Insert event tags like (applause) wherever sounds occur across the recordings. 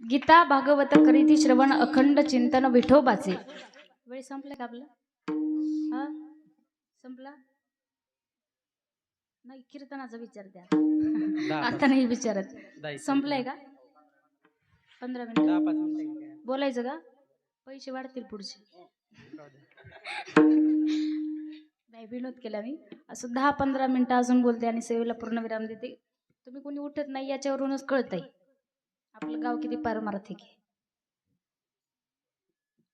गीता भागवत करीती श्रवण अखंड चिंतन विठोबाचे. वेळ संपला का आपला? हा? संपला? नाही कीर्तनाचा विचार द्या. आता नाही विचारत. संपलाय का? पंधरा मिनिट. बोलायचं का? पैसे वाढतील पुढचे. नाही विनोद केला मी. असं दहा पंधरा मिनिटं अजून बोलते आणि सेवेला पूर्णविराम देते. तुम्ही कोणी उठत नाही याच्यावरूनच कळतंय. आपलं गाव किती पारमार्थिक आहे.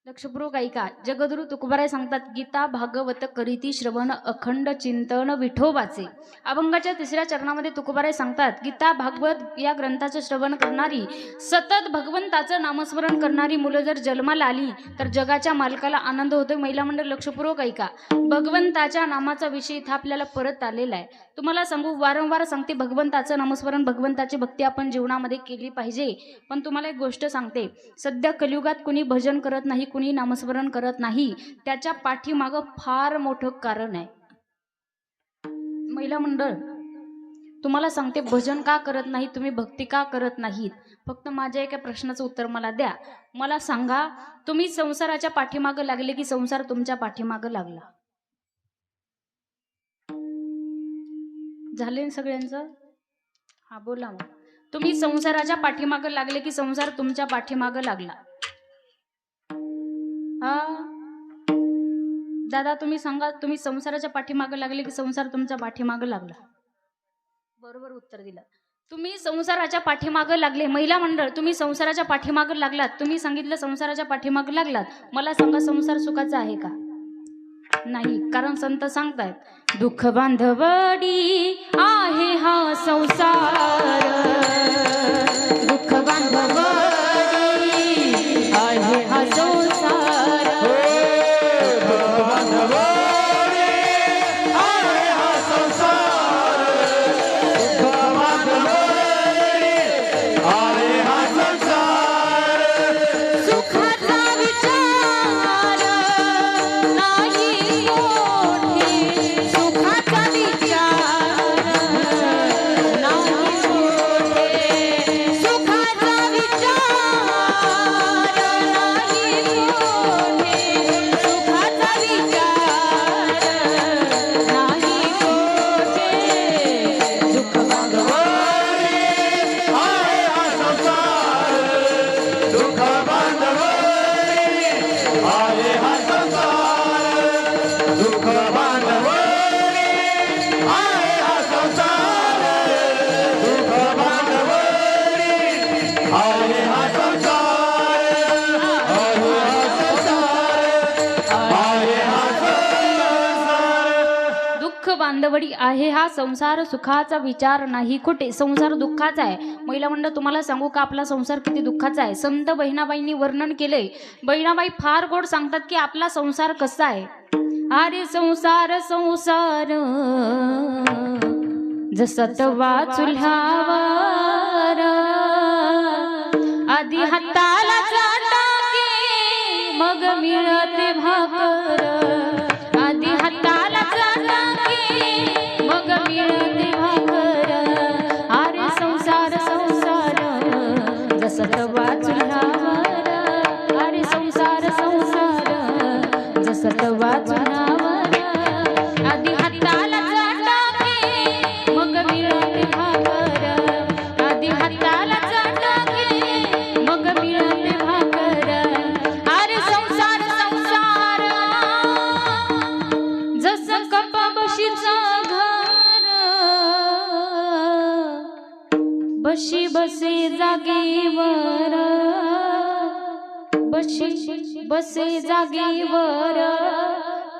लक्षपूर्वक ऐका. जगदुरु तुकोबाराय सांगतात गीता भागवत करीती श्रवण अखंड चिंतन विठोबाचे अभंगाच्या तिसऱ्या चरणामध्ये तुकबराय सांगतात गीता भागवत या ग्रंथाचं श्रवण करणारी सतत भगवंताचं नामस्मरण करणारी मुलं जर जन्माला आली तर जगाच्या मालकाला आनंद होतोय. महिला मंडळ लक्षपूर्वक ऐका. भगवंताच्या नामाचा विषय इथं आपल्याला परत आलेला आहे. तुम्हाला सांगू वारंवार सांगते भगवंताचं नामस्मरण भगवंताची भक्ती आपण जीवनामध्ये केली पाहिजे. पण तुम्हाला एक गोष्ट सांगते सध्या कलियुगात कुणी भजन करत नाही कुणी नामस्मरण करत नाही त्याच्या पाठीमागं फार मोठं कारण आहे. महिला मंडळ तुम्हाला सांगते भजन का करत नाही तुम्ही भक्ती का करत नाहीत? फक्त माझ्या एका प्रश्नाचं उत्तर मला द्या. मला सांगा तुम्ही संसाराच्या पाठीमागं लागले की संसार तुमच्या पाठीमागं लागला? झाले सगळ्यांचं? हा बोला मग. तुम्ही संसाराच्या पाठीमागं लागले की संसार तुमच्या पाठीमागं लागला? हा. दादा तुम्ही सांगा तुम्ही संसाराच्या पाठीमागं लागले की संसार तुमच्या पाठीमागं लागला? बरोबर उत्तर दिलं. तुम्ही संसाराच्या पाठीमागं लागले. महिला मंडळ तुम्ही संसाराच्या पाठीमागं लागलात. तुम्ही सांगितलं संसाराच्या पाठीमागं लागलात. मला सांगा संसार सुखाचा आहे का? नाही कारण संत सांगतायत दुःख बांधवडी आहे हा संसार. बांधवडी आहे हा संसार सुखाचा विचार नाही. खोटे संसार दुःखाचा आहे. महिला मंडळ तुम्हाला सांगू का आपला संसार किती दुःखाचा आहे? संत बहिणाबाईंनी वर्णन केले बहिणाबाई फार गोड सांगतात की आपला संसार कसा आहे? अरे संसार संसार. जसं तवा चुल्हावर आधी हाताला मग मिळते भाकर. ಭಗವ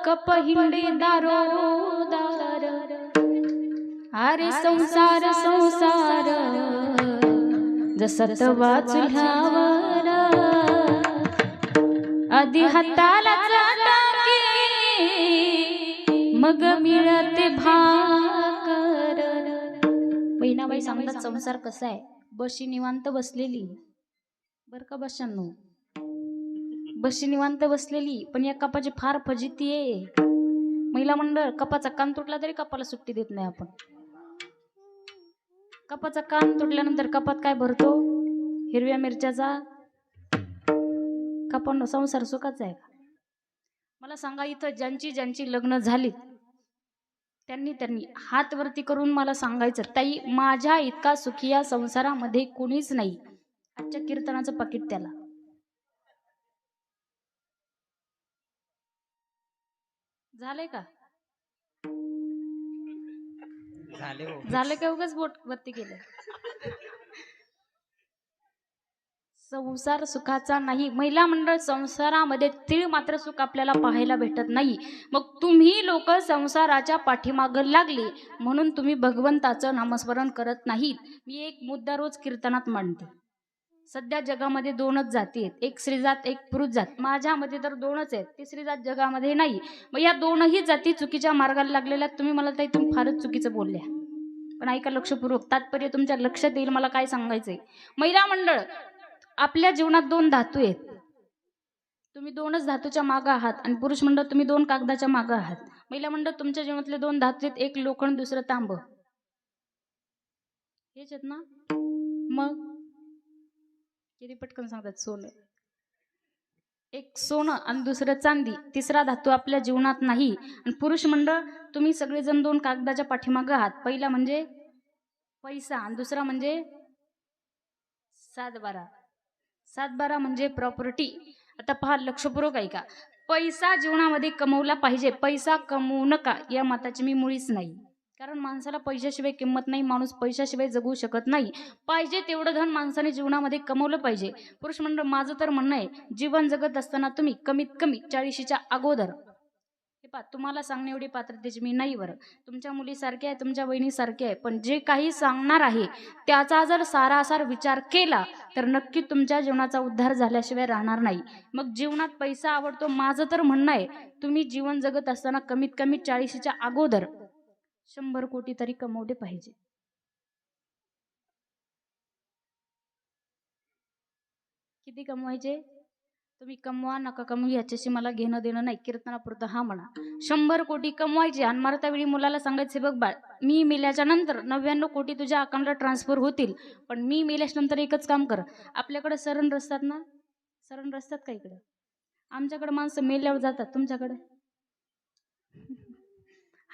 कप हिंडे दारोदार अरे संसार संसार जसं तवा चुल्हावर आधी हाताला मग मिळते भाकर. बहिणाबाई सांगतात संसार कसा आहे? बशी निवांत बसलेली. बर का बशांनो बशी निवांत बसलेली पण या कपाची फार फजिती आहे. महिला मंडळ कपाचा कान तुटला तरी कपाला सुट्टी देत नाही आपण. कपाचा कान तुटल्यानंतर कपात काय भरतो? हिरव्या मिरच्याचा कपान संसार सुखाचा आहे का? मला सांगा इथं ज्यांची ज्यांची लग्न झालीत त्यांनी त्यांनी हात वरती करून मला सांगायचं ताई माझ्या इतका सुखी या संसारामध्ये कोणीच नाही. आजच्या कीर्तनाचं पाकिट त्याला. झालंय का? झाले हो. झालं का उगाच बोट वरती केलं? संसार सुखाचा नाही. महिला मंडळ संसारामध्ये तीळ मात्र सुख आपल्याला पाहायला भेटत नाही. मग तुम्ही लोक संसाराच्या पाठीमागं लागले म्हणून तुम्ही भगवंताचं नामस्मरण करत नाहीत. मी एक मुद्दा रोज कीर्तनात मांडते. सध्या जगामध्ये दोनच जाती आहेत. एक स्त्रीजात एक पुरुष जात. माझ्यामध्ये तर दोनच आहेत. तिसरी जात जगामध्ये नाही मग या दोनही जाती चुकीच्या मार्गाला लागलेल्या आहेत. तुम्ही मला तर इथून फारच चुकीचं बोलल्या. पण ऐका लक्षपूर्वक. तात्पर्य तुमच्या लक्षात येईल मला काय सांगायचंय. महिला मंडळ आपल्या जीवनात दोन धातू आहेत. तुम्ही दोनच धातूच्या मागं आहात आणि पुरुष मंडळ तुम्ही दोन कागदाच्या मागं आहात. महिला मंडळ तुमच्या जीवनातले दोन धातू आहेत. एक लोखंड दुसरं तांब. हेच आहेत ना? मग? किती पटकन सांगतात? सोनं. एक सोनं आणि दुसरं चांदी. तिसरा धातू आपल्या जीवनात नाही. आणि पुरुष मंडळ तुम्ही सगळेजण दोन कागदाच्या पाठीमागं आहात. पहिला म्हणजे पैसा आणि दुसरा म्हणजे सातबारा. सातबारा म्हणजे प्रॉपर्टी आता पहा लक्षपूर्वक ऐका. पैसा जीवनामध्ये कमवला पाहिजे. पैसा कमवू नका. या मताची मी मुळीच नाही. कारण माणसाला पैशाशिवाय किंमत नाही माणूस पैशाशिवाय जगू शकत नाही. पाहिजे तेवढं धन माणसाने जीवनामध्ये कमवलं पाहिजे. पुरुष मंडळ माझं तर म्हणणं आहे जीवन जगत असताना तुम्ही कमीत कमी चाळीशीच्या अगोदर. हे पा तुम्हाला सांगणे एवढी पात्रतेची मी नाही बरं. तुमच्या मुलीसारखी आहे तुमच्या बहिणीसारखी आहे पण जे काही सांगणार आहे त्याचा जर सारासार विचार केला तर नक्की तुमच्या जीवनाचा उद्धार झाल्याशिवाय राहणार नाही. मग जीवनात पैसा आवडतो माझं तर म्हणणं आहे तुम्ही जीवन जगत असताना कमीत कमी चाळीशीच्या अगोदर शंभर कोटी तरी कमवले पाहिजे. किती कमवायचे? तुम्ही कमवा नका कमवू याच्याशी मला घेणं देणं नाही. कीर्तनापुरतं हा म्हणा. शंभर कोटी कमवायचे आणि मारता वेळी मुलाला सांगायचे बघ बाळ मी मेल्याच्या नंतर नव्याण्णव कोटी तुझ्या अकाउंटला ट्रान्सफर होतील पण मी मेल्याच्या नंतर एकच काम कर. आपल्याकडे सरण रस्तात ना? सरण रस्तात का इकडे? आमच्याकडे माणसं मेल्यावर जातात तुमच्याकडे?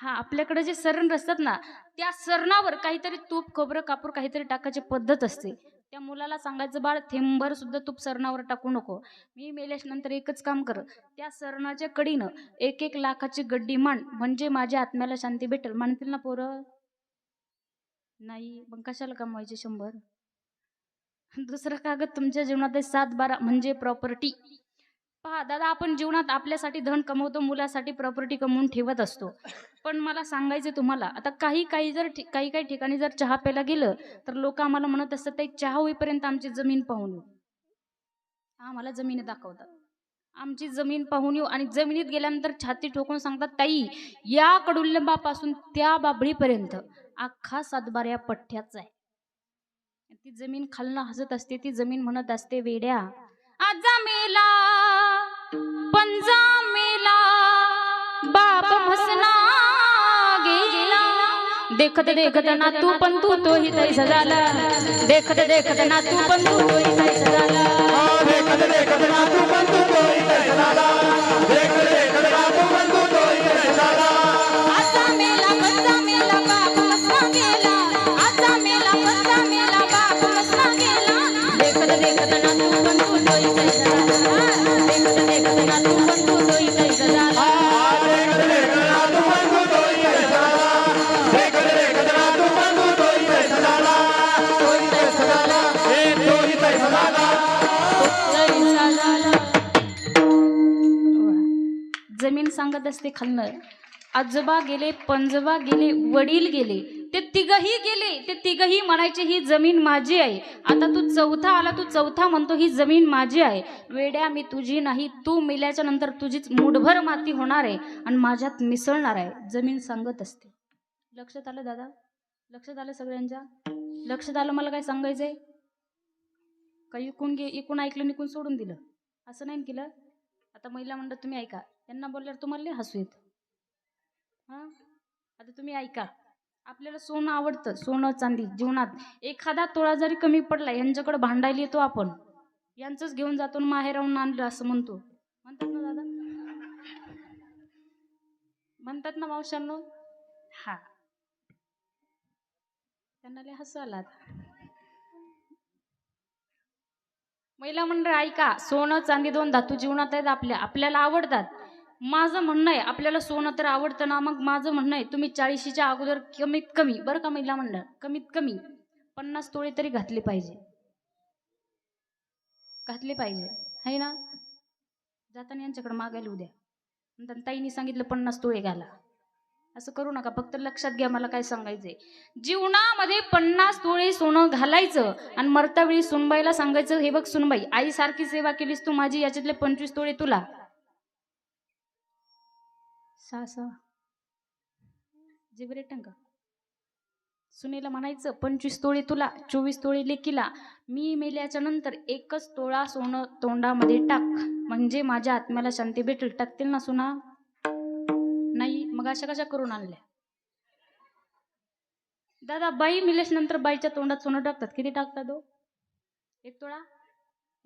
हा आपल्याकडे जे सरण असतात ना त्या सरणावर काहीतरी तूप खोबरं कापूर काहीतरी टाकायची पद्धत असते. त्या मुलाला सांगायचं बाळ थेंबर सुद्धा तूप सरणावर टाकू नको. मी मेल्यानंतर नंतर एकच काम कर. त्या सरणाच्या कडीनं एक एक लाखाची गड्डी मांड. म्हणजे माझ्या आत्म्याला शांती भेटेल. म्हणतील ना पोरं? नाही मग कशाला कमवायचे शंभर? दुसरं कागद तुमच्या जीवनात आहे सात बारा म्हणजे प्रॉपर्टी पहा दादा आपण जीवनात आपल्यासाठी धन कमवतो मुलासाठी प्रॉपर्टी कमवून ठेवत असतो. पण मला सांगायचं तुम्हाला आता काही काही जर ठि- काही काही ठिकाणी जर चहा प्यायला गेलं तर लोक आम्हाला म्हणत असतात ताई चहा होईपर्यंत आमची जमीन पाहून येऊ. आम्हाला जमीन दाखवतात. आमची जमीन पाहून येऊ आणि जमिनीत गेल्यानंतर छाती ठोकून सांगतात ताई या कडुलिंबापासून त्या बाबळीपर्यंत अख्खा सातबाऱ्या पठ्ठ्याचा आहे. ती जमीन खालनं हसत असते ती जमीन म्हणत असते वेड्या आजा मेला पंजा मेला बाप म्हसना गेला. देखत देखत ना तू पण तू तोही तैसा झाला देखत देखत ना तू पण तू तोही तैसा झाला देखत देखत ना तू पण तू तोही तैसा झाला जमीन असते खालनं आजोबा गेले पंजोबा गेले वडील गेले. ते तिघही गेले. ते तिघही म्हणायचे ही जमीन माझी आहे. आता तू चौथा आला तू चौथा म्हणतो ही जमीन माझी आहे. वेड्या मी तुझी नाही. तू मेल्याच्या नंतर तुझीच मुठभर माती होणार आहे आणि माझ्यात मिसळणार आहे. जमीन सांगत असते. लक्षात आलं दादा? लक्षात आलं सगळ्यांच्या? लक्षात आलं मला काय सांगायचंय? काही इकून गे इकून ऐकलं निकून सोडून दिलं. असं नाही केलं? आता महिला म्हणतात तुम्ही ऐका. त्यांना बोलल्यावर तुम्हाला लय हसू येत. हां? आता तुम्ही ऐका. आपल्याला सोनं आवडतं. सोनं चांदी जीवनात एखादा तोळा जरी कमी पडला यांच्याकडे भांडायला येतो आपण. यांचंच घेऊन जातो आणि आणलं असं म्हणतो. म्हणतात ना दादा? म्हणतात ना मावशांनो हा. त्यांना लय हसू आला महिला मंडळ ऐका. सोनं चांदी दोन धातू जीवनात आहेत आपल्या. आपल्याला आवडतात. माझं म्हणणं आहे आपल्याला सोनं तर आवडतं ना मग माझं म्हणणं आहे तुम्ही चाळीशीच्या अगोदर कमीत कमी बरं का महिला मंडळ कमीत कमी पन्नास तोळे तरी घातले पाहिजे. घातले पाहिजे आहे ना? जाताना यांच्याकडे मागायला उद्या नंतर ताईने सांगितलं पन्नास तोळे घाला. असं करू नका फक्त लक्षात घ्या मला काय सांगायचंय. जीवनामध्ये पन्नास तोळे सोनं घालायचं आणि मरता वेळी सुनबाईला सांगायचं हे बघ सुनबाई आई सारखी सेवा केलीस तू माझी याच्यातले पंचवीस तोळे तुला. सहा सहा जिबरे टंका सुनेला म्हणायचं पंचवीस तोळे तुला चोवीस तोळे लेकीला. मी मेल्याच्या नंतर एकच तोळा सोनं तोंडामध्ये टाक. म्हणजे माझ्या आत्म्याला शांती भेटेल. टाकतील ना सुना? नाही मग अशा कशा करून आणल्या? दादा बाई मिलेस नंतर बाईच्या तोंडात सोनं टाकतात. किती टाकतात दो एक तोळा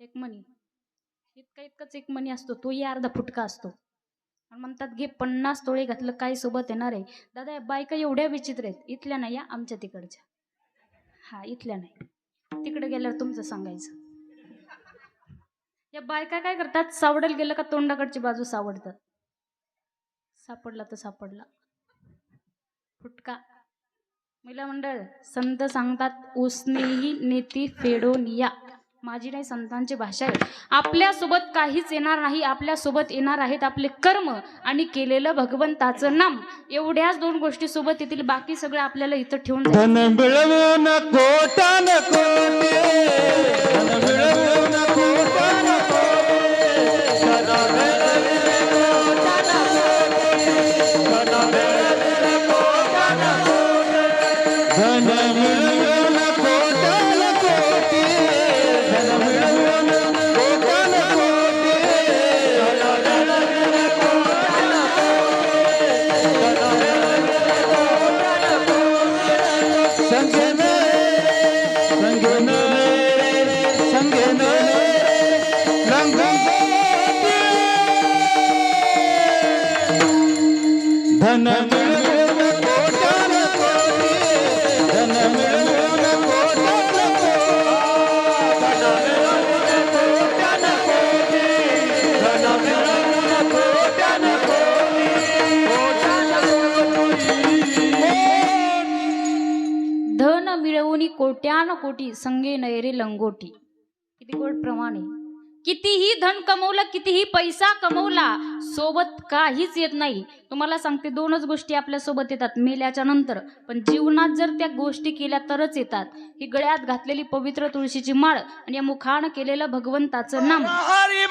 एक मणी. इतका इतकाच एक मणी असतो. तोही अर्धा फुटका असतो. म्हणतात घे पन्नास तोळे घातलं काय सोबत येणार आहे? दादा या बायका एवढ्या विचित्र आहेत. इथल्या नाही या आमच्या तिकडच्या. हा इथल्या नाही. तिकडे गेल्यावर तुमचं सांगायचं. या बायका काय करतात? सावडेल गेलं का तोंडाकडची बाजू सावडतात. सापडला तर सापडला. फुटका. महिला मंडळ संत सांगतात उसनेही नेती फेडोनिया माझी नाही संतांची भाषा आहे. आपल्यासोबत काहीच येणार नाही आपल्यासोबत येणार आहेत आपले कर्म आणि केलेलं भगवंताचं नाम. एवढ्याच दोन गोष्टी सोबत येतील बाकी सगळं आपल्याला इथं ठेवून जायचं. कोट्यान कोटी संगे नयरे लंगोटी. कितीही धन कमवलं कितीही पैसा कमवला सोबत काहीच येत नाही. तुम्हाला सांगते दोनच गोष्टी आपल्यासोबत येतात मेल्याच्या नंतर. पण जीवनात जर त्या गोष्टी केल्या तरच येतात. ही गळ्यात घातलेली पवित्र तुळशीची माळ आणि या मुखानं केलेलं भगवंताचं नाम. हरी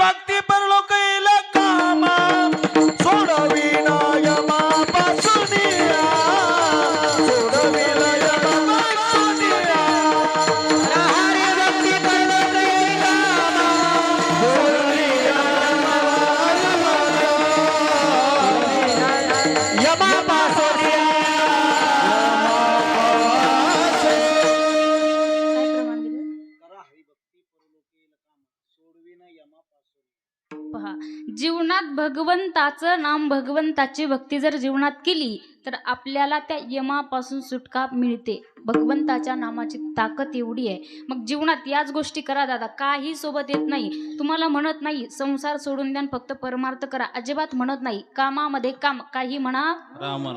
पहा जीवनात भगवंताचं नाम भगवंताची भक्ती जर जीवनात केली तर आपल्याला त्या यमापासून सुटका मिळते. भगवंताच्या नामाची ताकद एवढी आहे. मग जीवनात याच गोष्टी करा दादा काही सोबत येत नाही. तुम्हाला म्हणत नाही संसार सोडून द्या फक्त परमार्थ करा. अजिबात म्हणत नाही कामामध्ये काम काही म्हणा.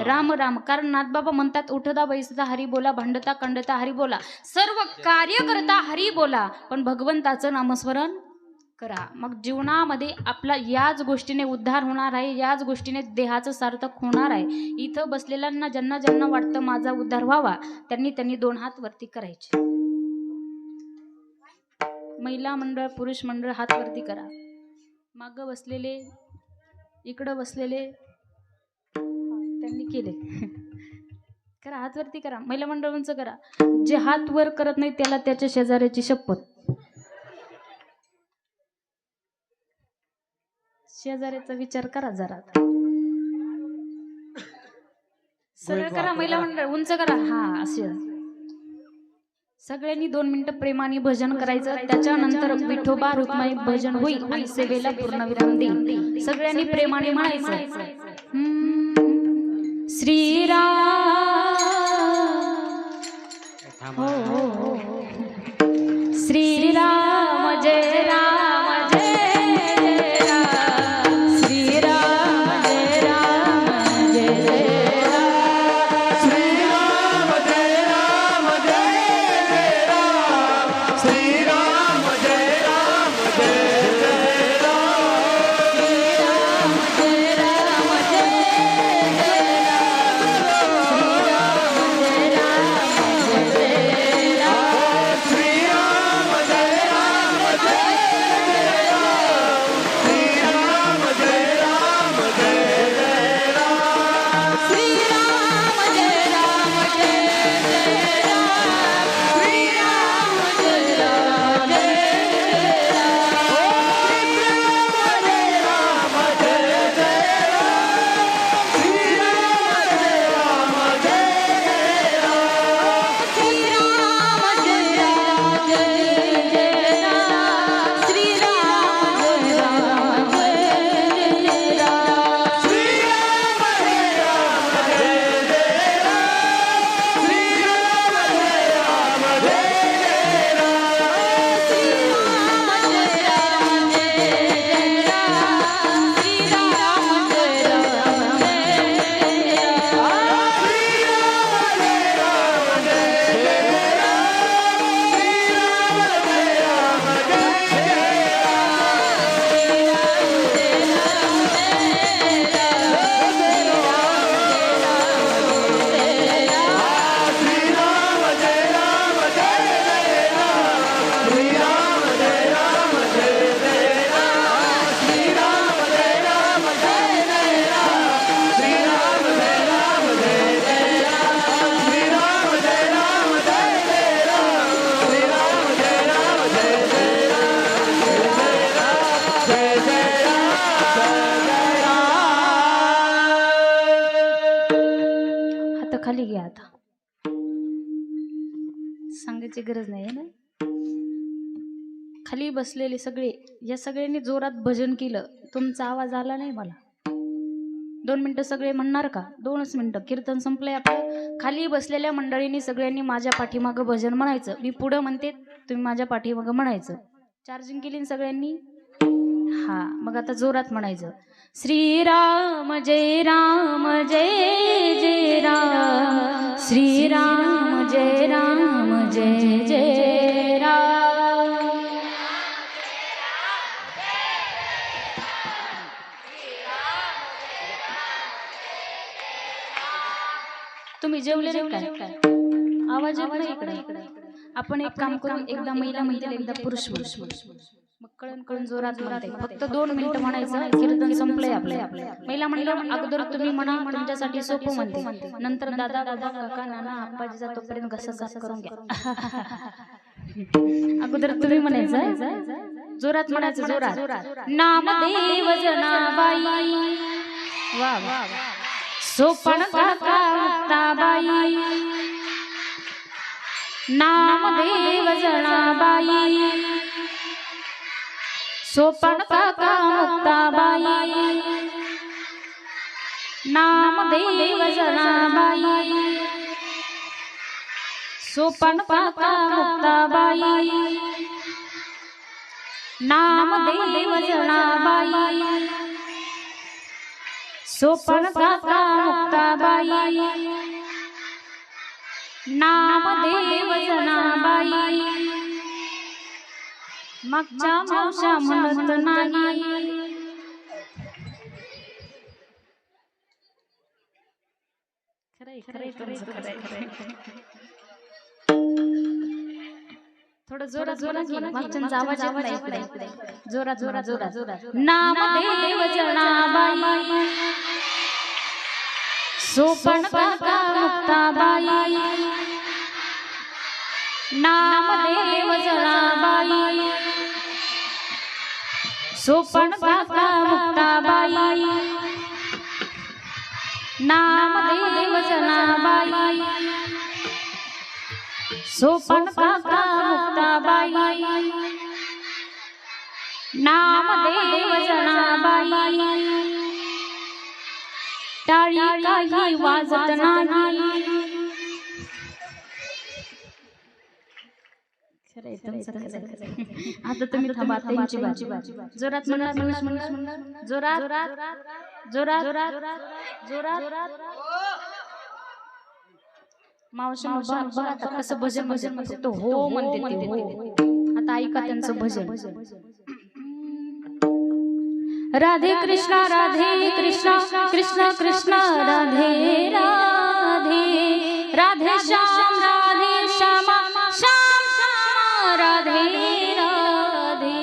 राम राम. कारण नाथबाबा म्हणतात उठदा बैसता हरी बोला भांडता खंडता हरी बोला. सर्व कार्य करता हरी बोला. पण भगवंताचं नामस्मरण करा. मग जीवनामध्ये आपला याच गोष्टीने उद्धार होणार आहे याच गोष्टीने देहाचं सार्थक होणार आहे. इथं बसलेल्यांना ज्यांना ज्यांना वाटतं माझा उद्धार व्हावा त्यांनी त्यांनी दोन हात वरती करायचे. महिला मंडळ पुरुष मंडळ हात वरती करा. मागं बसलेले इकडं बसलेले त्यांनी केले. (laughs) करा हात वरती करा. महिला मंडळांचं करा. जे हात वर करत नाही त्याला त्याच्या शेजाऱ्याची शपथ. शेजाऱ्याचा विचार करा जरा सरळ करा महिला मंडळ उंच करा. हा असे. सगळ्यांनी दोन मिनिटं प्रेमाने भजन करायचं त्याच्यानंतर विठोबा रुक्माई भजन होईल आणि सेवेला पूर्णविराम देईल. सगळ्यांनी प्रेमाने म्हणायचं. श्रीराम. थांबा. हो हो सांगायची गरज नाही आहे ना? खाली बसलेले सगळे या सगळ्यांनी जोरात भजन केलं. तुमचा आवाज आला नाही मला. दोन मिनटं सगळे म्हणणार का? दोनच मिनटं. कीर्तन संपलंय आपलं खाली बसलेल्या मंडळींनी सगळ्यांनी माझ्या पाठीमागं भजन म्हणायचं. मी पुढं म्हणते तुम्ही माझ्या पाठीमागं म्हणायचं. चार्जिंग केली सगळ्यांनी? हा मग आता जोरात म्हणायचं. श्रीराम जय राम जय जय राम. श्रीराम जय राम. जय जय राम तुम्ही जेवले आवाज येत नाही इकडे. आपण एक काम करून एकदा महिला म्हणतील एकदा पुरुष पुरुष मग जोरात फक्त दोन मिनिटं म्हणायचं कीर्तन संपलंय आपल्या महिला म्हणलं अगोदर तुम्ही म्हणा तुमच्यासाठी सोपं म्हणते. नंतर दादा दादा काका नाना घसा करून घ्या. अगोदर तुम्ही म्हणायचं जोरात म्हणायचं जोरात नामदेव जनाबाई. वा वा सोपण काका मुक्ताबाई नामदेव जनाबाई. सोपण काका मुक्ताबाई नामदेव जनाबाई सोपण काका मुक्ताबाई नामदेव जनाबाई सोपन काका मुक्ताबाई नामदेव जनाबाई मागच्या मावशा म्हणत नाही. थोडं आवाज नामदेव जनाबाई सोपन काका मुक्ताबाई नामदेव जनाबाई सोपन काका मुक्ताबाई नाम देव जनाबाई सोपान काका मुक्ताबाई नाम देव जनाबाई टाळी काही वाजत नाही. आता तुम्ही थांबा त्यांची बाजू जोरात म्हणा म्हणा म्हणा जोरात जोरात जोरात जोरात मावशी बघ बघ आता कसं भजन भजन म्हणते तो हो म्हणते हो आता ऐका त्यांचं भजन राधे कृष्णा राधे कृष्णा कृष्ण कृष्ण राधे राधे राधे श्याम राधे राधे.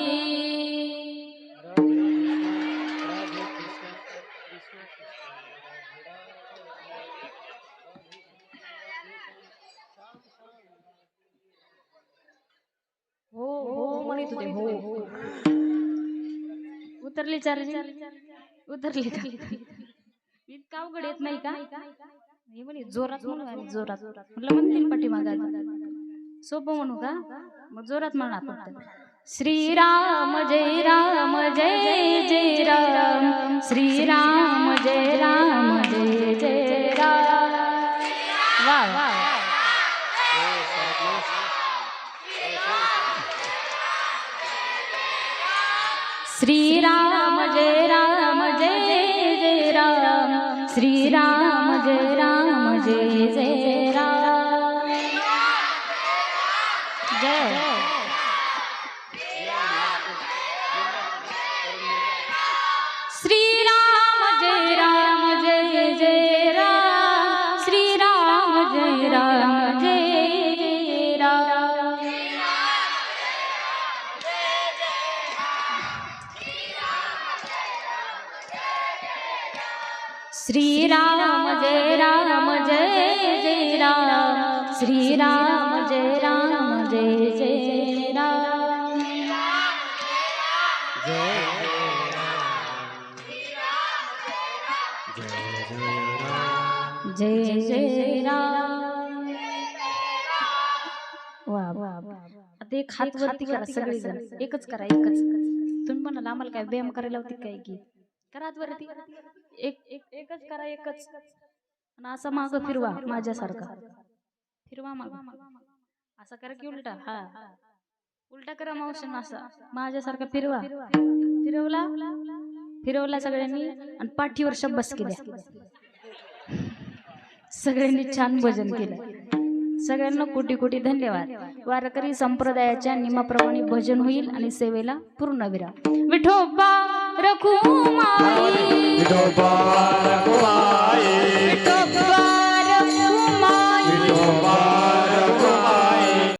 हो हो म्हणत होते हो, हो. उतरली चार्जिंग. उतरली का? इतका अवघड येत नाही का? हे म्हणे जोरात म्हणून आणि जोरात. म्हटलं म्हणतील पाठीमागा सोपं म्हणू का? मग जोरात म्हणा फक्त. श्रीराम जय राम जय जय राम. श्रीराम जय राम जय जय राम. वा वा श्रीराम जय राम जय जय राम. श्रीराम जय राम जय जय राम. जय श्रीराम जय राम जय जय राम। श्रीराम जय राम जय जय राम। श्रीराम जय राम जय जय राम। श्रीराम जय हात वरती करा एकच करा एकच तुम्ही म्हणाल आम्हाला काय व्यायाम करायला होती काय की करा हात वरती. एक एक एकच करा एकच. आणि असा माग फिरवा माझ्यासारखा. फिरवा माग. असा करा की उलटा. हा. उलटा. करा मावशीन असा. माझ्यासारखा फिरवा. फिरवला? फिरवला सगळ्यांनी आणि पाठीवर शब्बस केल्या. (laughs) सगळ्यांनी छान भजन केलं. सगळ्यांना कोटी कोटी धन्यवाद. वारकरी संप्रदायाच्या निमाप्रमाणे भजन होईल आणि सेवेला पूर्णविराम विठोबा रखुमाई. विठोबा रखुमाई. विठोबा